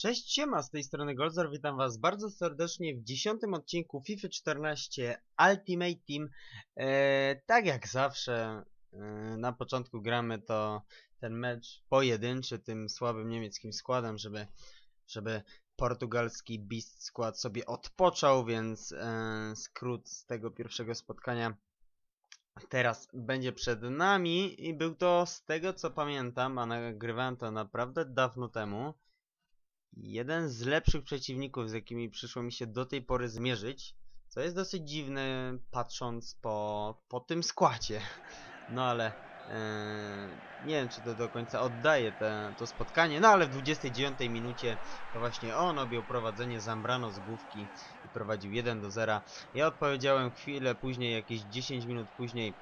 Cześć, siema, z tej strony Golzor, witam was bardzo serdecznie w dziesiątym odcinku FIFA 14 Ultimate Team. E, tak jak zawsze, e, na początku gramy to ten mecz pojedynczy tym słabym niemieckim składem, żeby, żeby portugalski Beast skład sobie odpoczął, więc e, skrót z tego pierwszego spotkania teraz będzie przed nami i był to z tego co pamiętam, a nagrywałem to naprawdę dawno temu, jeden z lepszych przeciwników, z jakimi przyszło mi się do tej pory zmierzyć, co jest dosyć dziwne patrząc po, po tym składzie. No ale e, nie wiem czy to do końca oddaje te, to spotkanie, no ale w 29 minucie to właśnie on objął prowadzenie Zambrano z główki i prowadził 1 do 0. Ja odpowiedziałem chwilę później, jakieś 10 minut później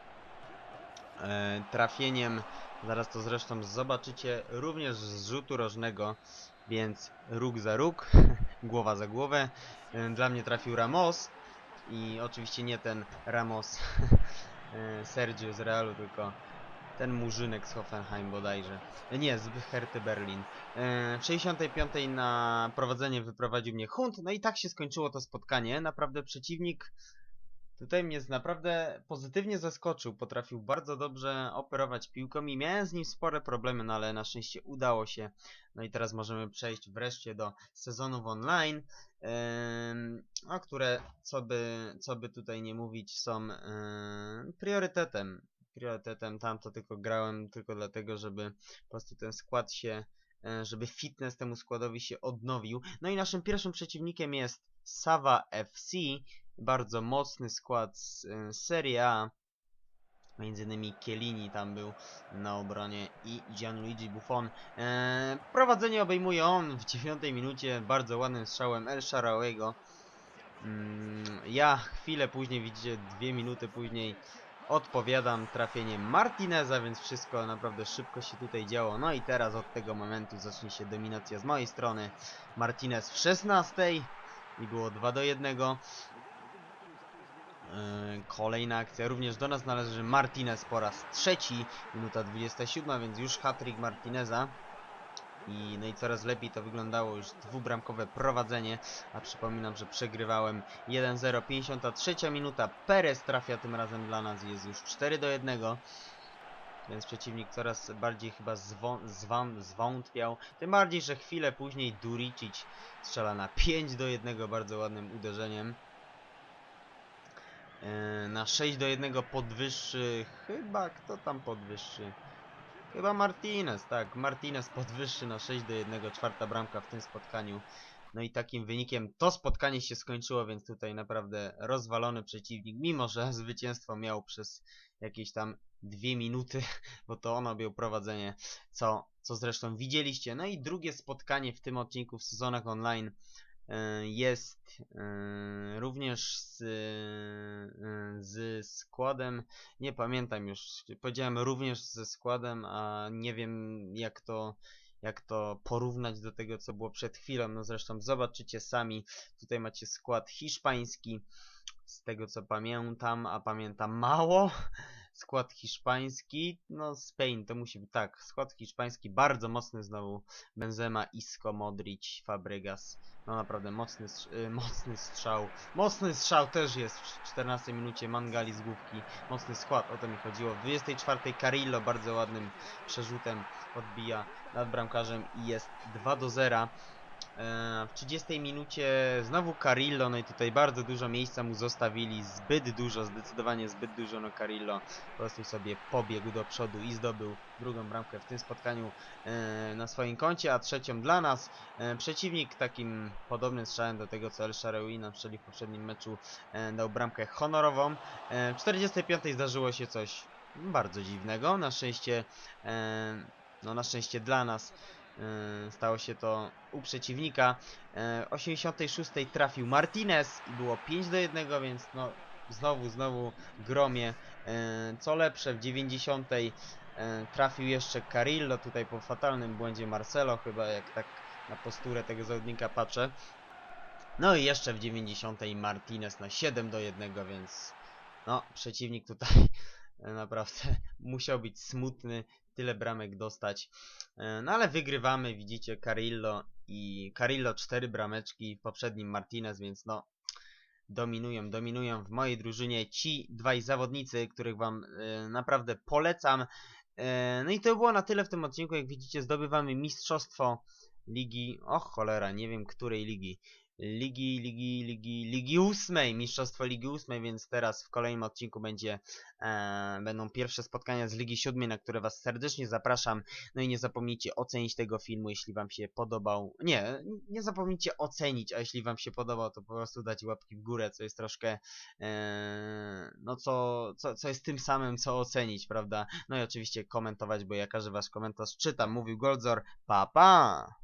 e, trafieniem, zaraz to zresztą zobaczycie, również z rzutu rożnego, więc róg za róg, głowa za głowę. E, Dla mnie trafił Ramos i oczywiście nie ten Ramos e, Sergio z Realu, tylko ten murzynek z Hoffenheim bodajże. E, Nie, z Herty Berlin. W 65 na prowadzenie wyprowadził mnie Hunt, no i tak się skończyło to spotkanie. Naprawdę przeciwnik tutaj mnie naprawdę pozytywnie zaskoczył. Potrafił bardzo dobrze operować piłką i miałem z nim spore problemy, no ale na szczęście udało się. No i teraz możemy przejść wreszcie do sezonów online, em, o które, co by, co by tutaj nie mówić, są em, priorytetem. Priorytetem tam to tylko grałem tylko dlatego, żeby po prostu ten skład się, e, żeby fitness temu składowi się odnowił. No i naszym pierwszym przeciwnikiem jest Sava FC, bardzo mocny skład z e, Serie A. Między innymi Chiellini tam był na obronie i Gianluigi Buffon. Eee, prowadzenie obejmuje on w dziewiątej minucie bardzo ładnym strzałem El Shaarawy'ego. Mm, ja chwilę później, widzicie, dwie minuty później odpowiadam trafieniem Martineza, więc wszystko naprawdę szybko się tutaj działo. No i teraz od tego momentu zacznie się dominacja z mojej strony. Martinez w 16 i było 2 do 1. Yy, Kolejna akcja, również do nas należy Martinez po raz trzeci, minuta 27, więc już hat-trick Martineza. I, no i coraz lepiej to wyglądało, już dwubramkowe prowadzenie, a przypominam, że przegrywałem 1-0, 53 minuta, Perez trafia tym razem dla nas jest już 4 do 1. Więc przeciwnik coraz bardziej chyba zwą, zwą, zwątpiał. Tym bardziej, że chwilę później Duricic strzela na 5 do 1 bardzo ładnym uderzeniem. Yy, na 6 do 1 podwyższy. Chyba kto tam podwyższy? Chyba Martinez, tak. Martinez podwyższy na 6 do 1, czwarta bramka w tym spotkaniu. No i takim wynikiem to spotkanie się skończyło, więc tutaj naprawdę rozwalony przeciwnik, mimo że zwycięstwo miał przez jakieś tam dwie minuty, bo to on objął prowadzenie, co, co zresztą widzieliście. No i drugie spotkanie w tym odcinku w sezonach online e, jest e, również z, e, z składem, nie pamiętam już, powiedziałem również ze składem, a nie wiem jak to, jak to porównać do tego co było przed chwilą, no zresztą zobaczycie sami, tutaj macie skład hiszpański, z tego co pamiętam, a pamiętam mało, skład hiszpański, no Spain to musi być tak, skład hiszpański bardzo mocny znowu, Benzema, Isco, Modric, Fabregas, no naprawdę mocny, y, mocny strzał. Mocny strzał też jest w 14 minucie Mangali z główki. Mocny skład, o to mi chodziło. W 24 Carillo bardzo ładnym przerzutem odbija nad bramkarzem i jest 2 do 0. E, W 30 minucie znowu Carillo, no i tutaj bardzo dużo miejsca mu zostawili, zbyt dużo, zdecydowanie zbyt dużo, no Carillo po prostu sobie pobiegł do przodu i zdobył drugą bramkę w tym spotkaniu e, na swoim koncie, a trzecią dla nas. E, Przeciwnik takim podobnym strzałem do tego co El nam strzelił w poprzednim meczu dał bramkę honorową. W 45 zdarzyło się coś bardzo dziwnego, na szczęście no na szczęście dla nas stało się to u przeciwnika. E, W 86 trafił Martinez i było 5 do 1, więc no znowu, znowu gromie. E, Co lepsze w 90 e, trafił jeszcze Carillo, tutaj po fatalnym błędzie Marcelo, chyba jak tak na posturę tego zawodnika patrzę. No i jeszcze w 90 Martinez na 7 do 1, więc no przeciwnik tutaj e, naprawdę musiał być smutny, tyle bramek dostać. E, No ale wygrywamy, widzicie Carillo i Carillo 4 brameczki, w poprzednim Martinez, więc no dominują, dominują w mojej drużynie ci dwaj zawodnicy, których wam e, naprawdę polecam. E, no i to było na tyle w tym odcinku, jak widzicie zdobywamy mistrzostwo ligi, och cholera, nie wiem której ligi, ligi, ligi, ligi, ligi ósmej, mistrzostwo ligi ósmej, więc teraz w kolejnym odcinku będzie, e, będą pierwsze spotkania z ligi siódmej, na które was serdecznie zapraszam. No i nie zapomnijcie ocenić tego filmu, jeśli wam się podobał. Nie, nie zapomnijcie ocenić, a jeśli wam się podobał, to po prostu dać łapki w górę, co jest troszkę, e, no co, co, co jest tym samym, co ocenić, prawda? No i oczywiście komentować, bo ja każdy wasz komentarz czytam. Mówił Goldzor, pa pa!